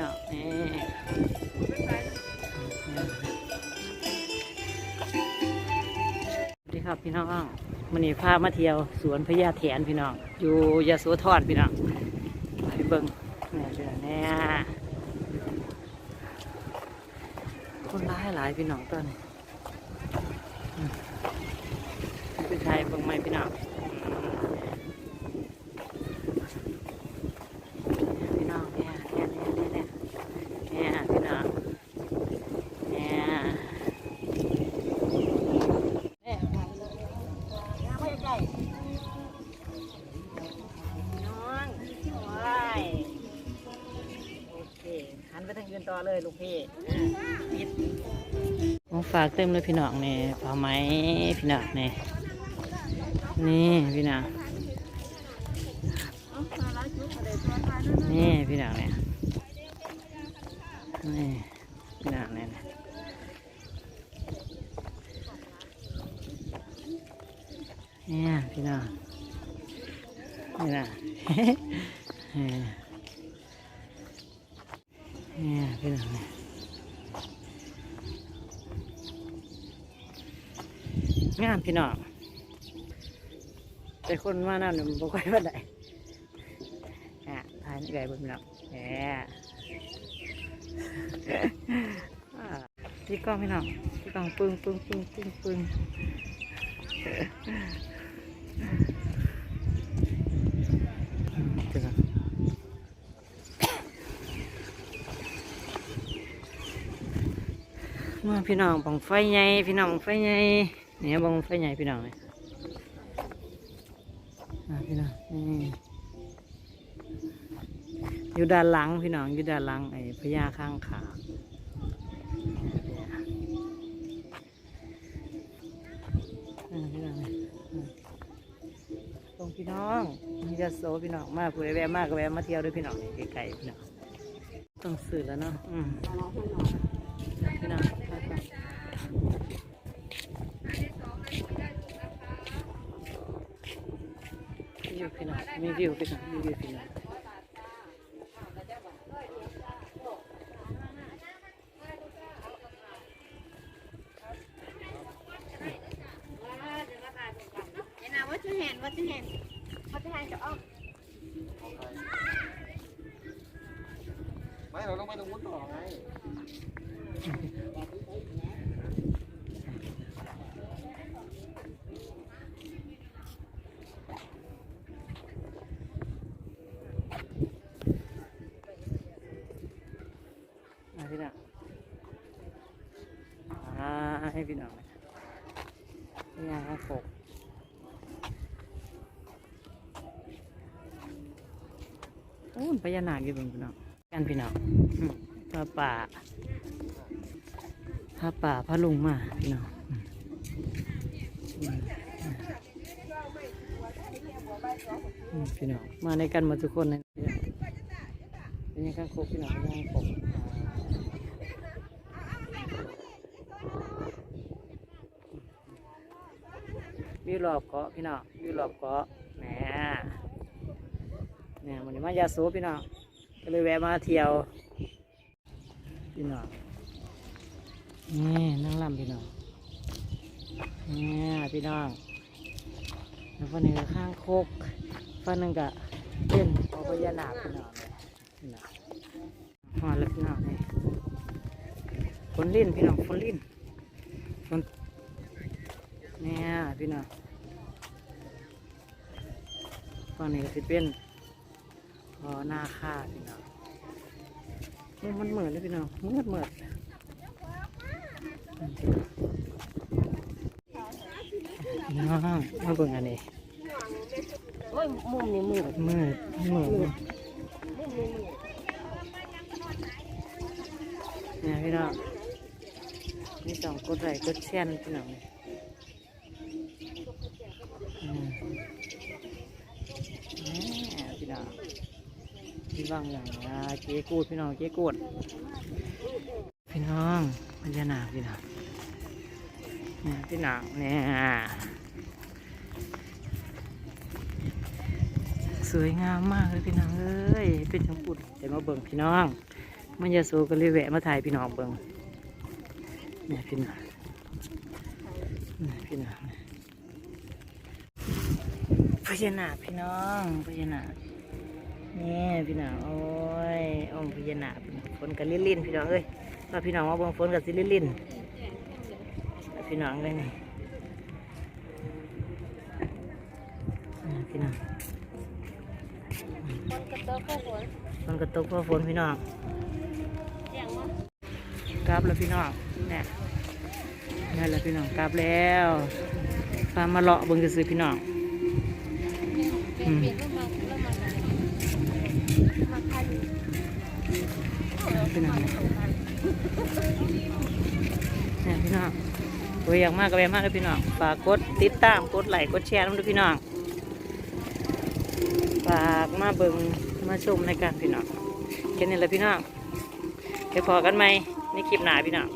น้องนี่สวัสดีครับพี่น้องมันนี้พามาเที่ยวสวนพญาแถนพี่น้อง อยู่ยาโสธรพี่น้องไปเบิ่งเนี่ยเดี๋ยวนี่คนร้ายหลายพี่น้องตอนนี้อืมเป็นไทยเบิ่งไหมพี่น้อง นไปทางยืนต่อเลยลูกพี่ปิดของฝากเต็มเลยพี่น้องเนี่ยผ้าไหมพี่น้องเนี่ยนี่พี่น้องนี่พี่นางเนี่ยนี่พี่นางเนี่ยนะเนี่ยพี่นางนี่นะ เนี่ยพี่นางเนี่ยงามพี่น้องแต่คนมานั่นมันบ่ค่อยว่าได้อะทานไก่บนหลังแหมอ่าที่กล้องพี่น้องที่กล้องปึ้งปึ้งปึ้งปึ้งปึ้งอืมเดี๋ยวนะ มาพี่น้องบังไฟใหญ่พี่น้องบังไฟใหญ่เนี่ยบังไฟใหญ่พี่น้องเลยอ่าพี่น้องนี่อยู่ด้านหลังพี่น้องอยู่ด้านหลังไอ้พญาข้างขาพี่น้องตรงพี่น้องมีจะโซพี่น้องมาผู้ใดแวะมากก็แวะมาเที่ยวด้วยพี่น้องไกลๆพี่น้องต้องสื่อแล้วเนาะอืม พี่น้องวิวพี่น้องมีวิวพี่น้องมีวิวพี่น้องเห็นนะว่าจะเห็นว่าจะเห็นว่าจะเห็นจะออมไม่เราต้องไปตรงนู้นต่อไง พี่น้องอ่าให้พี่น้องนี่ยางกโอ้ยพญานาคอยู่เบนพี่น้องกันพี่น้องอืมพระป่า พระป่าพระลุงมาพี่น้องพี่น้องมาในกันมดทุกคนเลยพี่น้องเป็นยังข้างคกพี่น้องยังกบวิวรอบเกาะพี่น้องวิวรอบเกาะแหมเนี่ยวันนี้มายาโซพี่น้องก็เลยแวะมาเที่ยวพี่น้อง นี่นั่งลำพี่น้องนี่พี่น้องแล้วฟันหนึ่งข้างโคกฟันหนึ่งก็เป็นอพญานาคพี่น้องเลยพี่น้องหอดแล้วพี่น้องนี่ฝนลิ้นพี่น้องฝนลิ้นฝนเนี่ยพี่น้องฟังนี้ก็สิเป็นพอหน้าค่าพี่น้องมันเหมือนเลยพี่น้องมันเหมือนเหมือ น้องมาเบิ่งอันนี้โอ้ยมุมนี่มืดมืดมืดเนี่ยพี่น้องนี่ต้องกดไหลกดแชร์นพี่น้องพี่น้องพี่บางอย่างนะเจ๊กูดพี่น้องเจ๊กูด พี่น้องพญานาคพี่น้องเนี่ยพี่น้องเนี่ยสวยงามมากเลยพี่น้องเอ้ยเป็นชมพูเดี๋ยวมาเบิ่งพี่น้อง มันจะโซก็เลยแวะมาถ่ายพี่น้องเบิ่งเนี่ยพี่น้องเนี่ยพี่น้องพญานาคพี่น้องพญานาคนี่พี่น้องโอ้ยอมพญานาคพี่น้องฝนกับลิ่นๆพี่น้องเอ้ย ว่าพี่น้องว่าเบิ่งฝนกับสิลิ่นๆแล้วพี่น้องเลยนี่นี่พี่น้องคนกระโตกข้าวฝนฝนก็ตกเพราะฝนพี่น้องเสียงว่ากลับแล้วพี่น้องเนี่ยนี่แหละพี่น้องกลับแล้วพามาเลาะเบิ่งซื้อๆพี่น้องเปลี่ยนเปลี่ยนเริ่มมาเริ่มมามาคันพี่น้องเนี่พี่น้องโอ้ยอยากมากก็แวะมากเลยพี่น้อง ฝากกดติดตาม กดไลค์ กดแชร์น้ำด้วยพี่น้อง ฝากมาเบิ่งมาชมในการพี่น้องแค่นี้แหละพี่น้องไปพอกันไหมในคลิปหน้าพี่น้อง